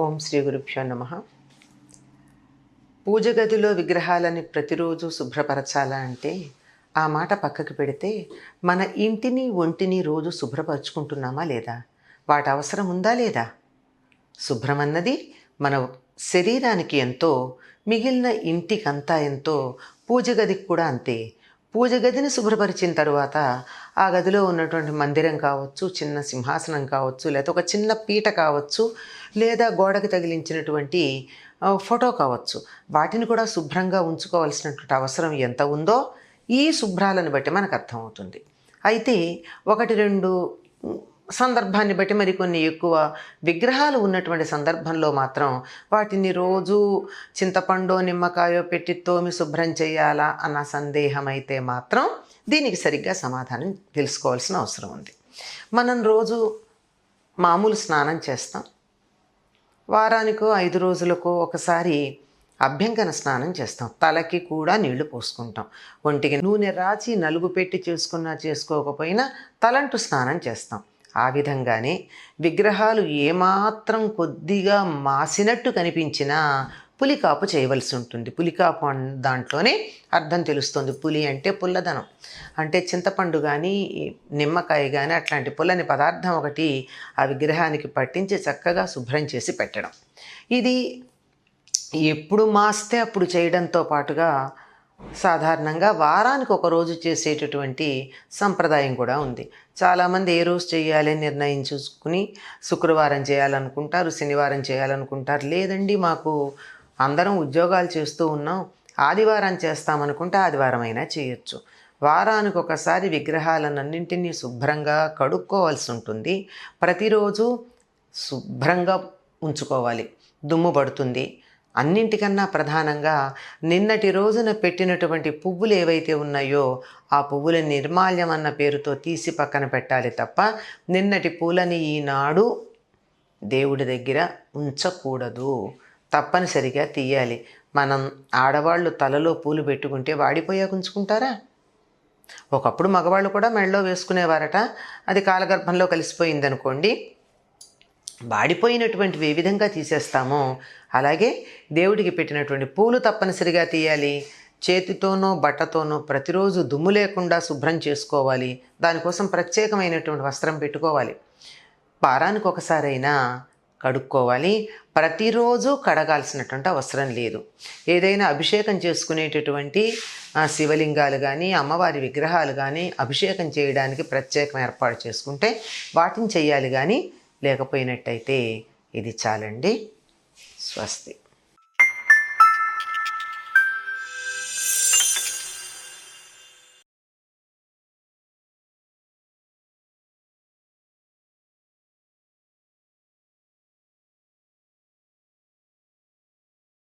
ఓం శ్రీ గురుభ్యో నమ. పూజ గదిలో విగ్రహాలని ప్రతిరోజు శుభ్రపరచాలా అంటే ఆ మాట పక్కకు పెడితే మన ఇంటిని ఒంటిని రోజు శుభ్రపరచుకుంటున్నామా లేదా? వాటి అవసరం ఉందా లేదా? శుభ్రం అన్నది మన శరీరానికి ఎంతో మిగిలిన ఇంటికంతా ఎంతో పూజ గదికి కూడా అంతే. పూజ గదిని శుభ్రపరిచిన తర్వాత ఆ గదిలో ఉన్నటువంటి మందిరం కావచ్చు చిన్న సింహాసనం కావచ్చు లేదా ఒక చిన్న పీట కావచ్చు లేదా గోడకు తగిలించినటువంటి ఫోటో కావచ్చు. వాటిని కూడా శుభ్రంగా ఉంచుకోవాల్సినటువంటి అవసరం ఎంత ఉందో ఈ శుభ్రాలను బట్టి మనకు అర్థమవుతుంది. అయితే ఒకటి రెండు సందర్భాన్ని బట్టి మరి కొన్ని ఎక్కువ విగ్రహాలు ఉన్నటువంటి సందర్భంలో మాత్రం వాటిని రోజు చింతపండు నిమ్మకాయో పెట్టి తోమి శుభ్రం చేయాలా అన్న సందేహం అయితే మాత్రం దీనికి సరిగ్గా సమాధానం తెలుసుకోవాల్సిన అవసరం ఉంది. మనం రోజు మామూలు స్నానం చేస్తాం. వారానికో ఐదు రోజులకో ఒకసారి అభ్యంగన స్నానం చేస్తాం. తలకి కూడా నీళ్ళు పోసుకుంటాం. ఒంటికి నూనె రాచి నలుగు పెట్టి చేసుకున్నా చేసుకోకపోయినా తలంటు స్నానం చేస్తాం. ఆ విధంగానే విగ్రహాలు ఏమాత్రం కొద్దిగా మాసినట్టు కనిపించినా పులికాపు చేయవలసి ఉంటుంది. పులికాపు దాంట్లోనే అర్థం తెలుస్తుంది. పులి అంటే పుల్లదనం. అంటే చింతపండు కానీ నిమ్మకాయ కానీ అట్లాంటి పుల్లని పదార్థం ఒకటి ఆ విగ్రహానికి పట్టించి చక్కగా శుభ్రం చేసి పెట్టడం. ఇది ఎప్పుడు మాస్తే అప్పుడు చేయడంతో పాటుగా సాధారణంగా వారానికి ఒక రోజు చేసేటటువంటి సంప్రదాయం కూడా ఉంది. చాలామంది ఏ రోజు చేయాలి అని నిర్ణయం చూసుకుని శుక్రవారం చేయాలనుకుంటారు శనివారం చేయాలనుకుంటారు. లేదండి మాకు అందరం ఉద్యోగాలు చేస్తూ ఉన్నాం. ఆదివారం చేస్తామనుకుంటే ఆదివారం అయినా చేయొచ్చు. వారానికి ఒకసారి విగ్రహాలన్నింటినీ శుభ్రంగా కడుక్కోవాల్సి ఉంటుంది. ప్రతిరోజు శుభ్రంగా ఉంచుకోవాలి. దుమ్ము పడుతుంది. అన్నింటికన్నా ప్రధానంగా నిన్నటి రోజున పెట్టినటువంటి పువ్వులు ఏవైతే ఉన్నాయో ఆ పువ్వుల నిర్మాల్యం అన్న పేరుతో తీసి పక్కన పెట్టాలి తప్ప నిన్నటి పూలని ఈనాడు దేవుడి దగ్గర ఉంచకూడదు. తప్పనిసరిగా తీయాలి. మనం ఆడవాళ్ళు తలలో పూలు పెట్టుకుంటే వాడిపోయాక ఉంచుకుంటారా ఒకప్పుడు మగవాళ్ళు కూడా మెడలో వేసుకునేవారట. అది కాలగర్భంలో కలిసిపోయిందనుకోండి. వాడిపోయినటువంటివి ఏ విధంగా తీసేస్తామో అలాగే దేవుడికి పెట్టినటువంటి పూలు తప్పనిసరిగా తీయాలి. చేతితోనో బట్టతోనో ప్రతిరోజు దుమ్ము లేకుండా శుభ్రం చేసుకోవాలి. దానికోసం ప్రత్యేకమైనటువంటి వస్త్రం పెట్టుకోవాలి. వారానికి ఒకసారైనా కడుక్కోవాలి. ప్రతిరోజు కడగాల్సినటువంటి అవసరం లేదు. ఏదైనా అభిషేకం చేసుకునేటటువంటి శివలింగాలు కానీ అమ్మవారి విగ్రహాలు కానీ అభిషేకం చేయడానికి ప్రత్యేకం ఏర్పాటు చేసుకుంటే వాటిని చేయాలి కానీ లేకపోయినట్టయితే ఇది చాలండి. స్వస్తి.